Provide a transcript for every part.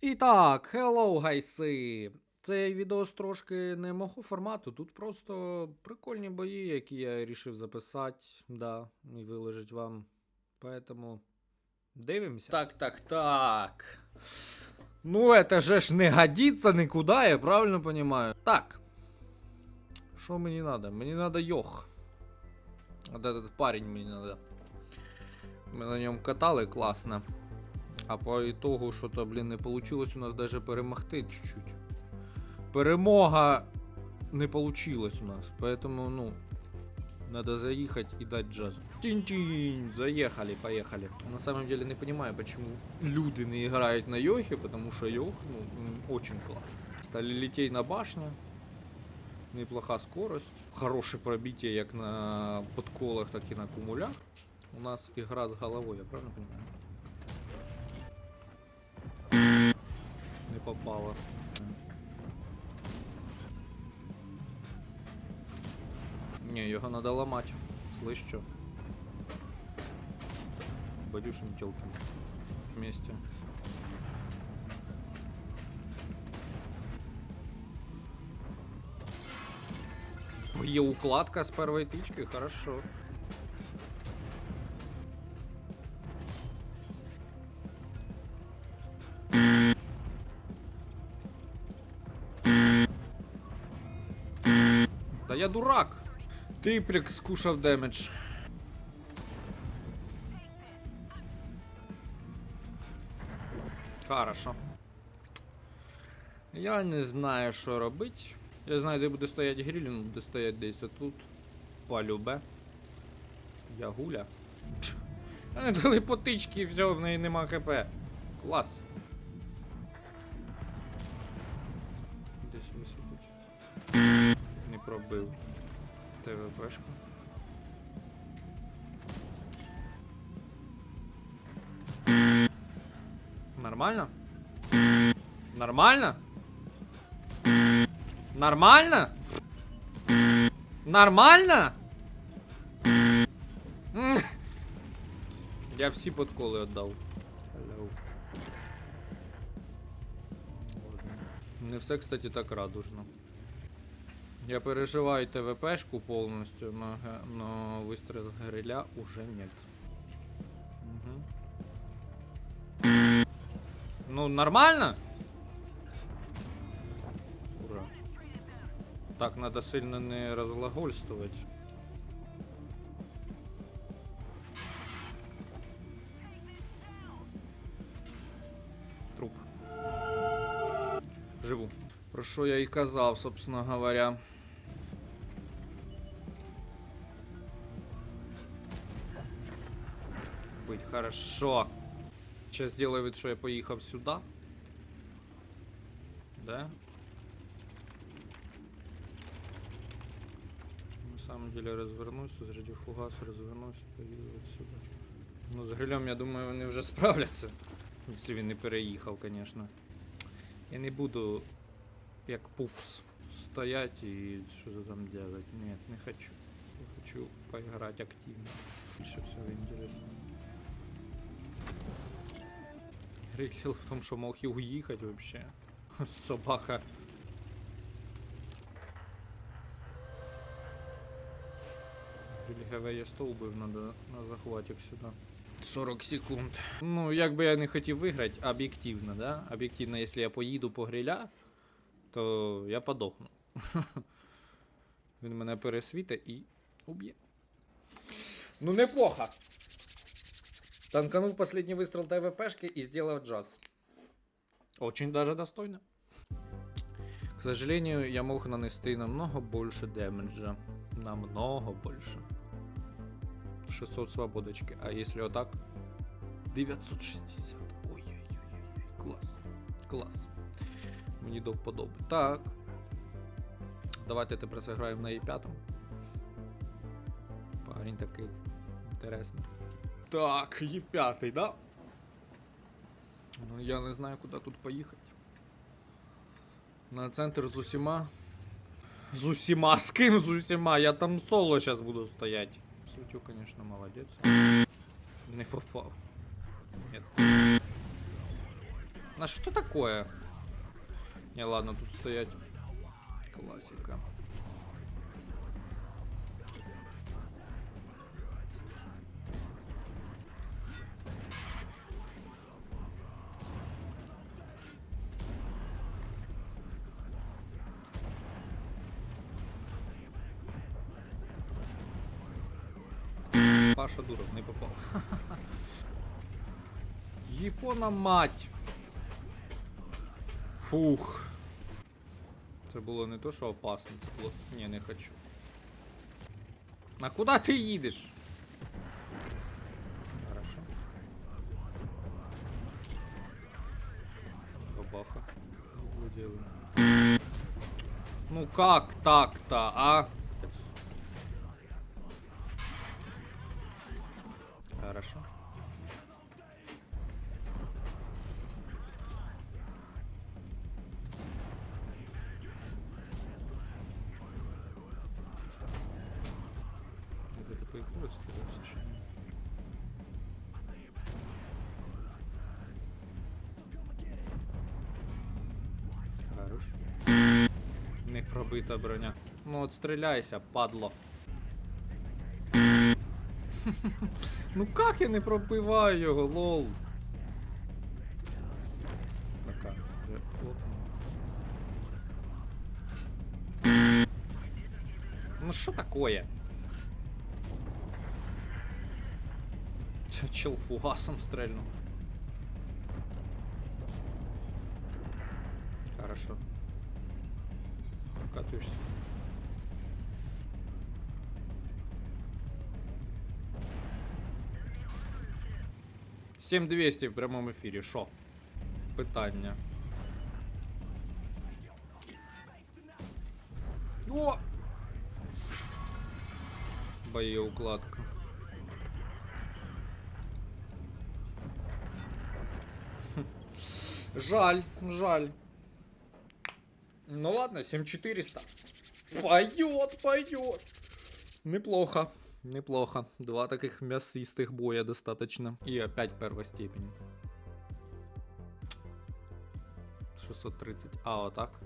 І так, hello, гайси! Цей відос трошки не мого формату. Тут просто прикольні бої, які я вирішив записати, да, і виложить вам. Поэтому дивимося. Так, так, так. Ну, это же ж не годится никуда, я правильно понимаю. Так. Що мені надо? Мені надо йох. Вот этот парень мені надо. Ми на ньому катали класно. А по итогу що-то, блін, не получилось у нас даже перемогти чуть-чуть. Перемога не получилась у нас. Поэтому, ну, надо заехать и дать джазу. Тинь-тинь, заехали, поехали. На самом деле не понимаю, почему люди не играют на Йохе, потому что Йох, ну, очень классно. Стали лететь на башню. Неплоха скорость. Хороше пробиття як на подколах, так і на кумулях. У нас игра с головой, я правильно понимаю? Попало. Не, його надо ломать. Слышь, что? Бадюшин Телкин. Вместе. Є укладка з першої тички, хорошо. Дурак. Триплік скушав демедж. Хорошо. Я не знаю, що робити. Я знаю, де буде стояти гриль, він буде стояти десь тут. Полюбе. Я гуля. Дали потички і все, в неї нема хп. Клас. Десь висвітить. Пробив. ТВПшку. Нормально? Нормально? Нормально? Нормально? Я всі подколи віддав. Hello. Не все, кстати, так радужно. Я переживаю ТВПшку полностью, но, но выстрел гриля уже нет. Мгм. Ну, нормально? Ура. Так, надо сильно не разглагольствовать. Труп. Живу. Про що я і казав, собственно говоря. Хорошо. Сейчас сделаю вид, що я поїхав сюди. Да? На самом деле развернусь, заряди фугас, развернусь поеду вот сюда. Ну, з грилем, я думаю, вони вже справляться. Якщо він не переїхав, конечно. Я не буду як пупс стоять и что-то там делать. Нет, не хочу. Я хочу поиграть активно. Больше всего интересно. Дело в том, что мог и уехать вообще. Собака. ГВ є стовбив, надо на захватик сюди. 40 секунд. Ну, як би я не хотів виграти, об'єктивно, да? Об'єктивно, якщо я поїду по гриля, то я подохну. Він мене пересвітить і уб'є. Ну, неплохо. Танканул последний выстрел ТВПшки и сделал джаз. Очень даже достойно. К сожалению, я мог нанести намного больше дэмэджа. Намного больше. 600 свободочки. А если вот так? 960. Ой-ой-ой. Класс. Класс. Мені до вподоби. Так. Давайте тепер зіграємо на E5. Парень такий інтересний. Так, Е5, да? Ну, я не знаю, куди тут поїхати. На центр з усіма. З усіма? З ким з усіма? Я там соло зараз буду стояти. Сутю, конечно, молодець. Не попав. Нет. А что такое? Не, ладно, тут стоять. Классика. Паша Дуров не попав. Япона мать. Фух. Це було не то, що опасно, це було. Ні, не хочу. А куди ти їдеш? Хорошо. Бабаха. Ну как так-то, а? Хорошо. Вот это поехало совершенно. Хорош. Не пробита броня. Ну от стріляйся, падло ну как я не пробиваю його, лол? Така, вже хлопнуло. Ну що такое? Чел фугасом стрельну Хорошо. Катуешься. 7200 в прямом эфире Що? Питання. О! Боєукладка. Жаль, жаль. Ну ладно, 7400. Пойдет, пойдет. Неплохо. Неплохо. Два таких мясистых боя достаточно. И опять первая степень. 630. А, вот так.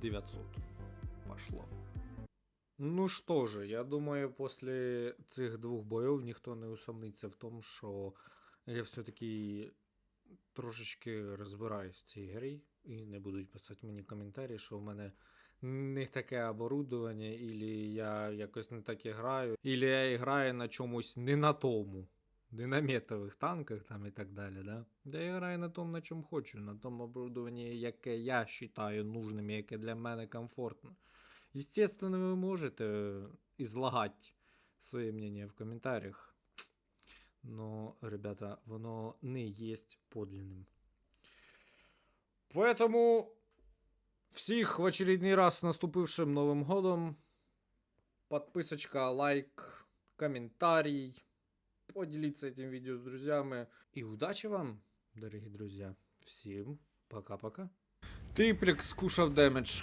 900. Пошло. Ну що ж, я думаю, після цих двох бойов ніхто не усомниться в тому, що я все-таки трошечки розбираюсь в цій грі і не будуть писати мені коментарі, що в мене не таке оборудовання, ілі я якось не так граю, ілі я граю на чомусь не на тому. Не на метових танках там і так далі, да? Да я граю на тому, на чому хочу, на тому оборудованні, яке я вважаю нужним, яке для мене комфортно. Естественно, ви можете излагать своє мнение в коментарях. Но, ребята, воно не есть подлинним. Поэтому всіх в очередний раз наступившим Новим годом. Подписочка, лайк, комментарий. Поделиться этим видео с друзьями. И удачи вам, дорогие друзья. Всем пока-пока. Триплекс скушав демедж.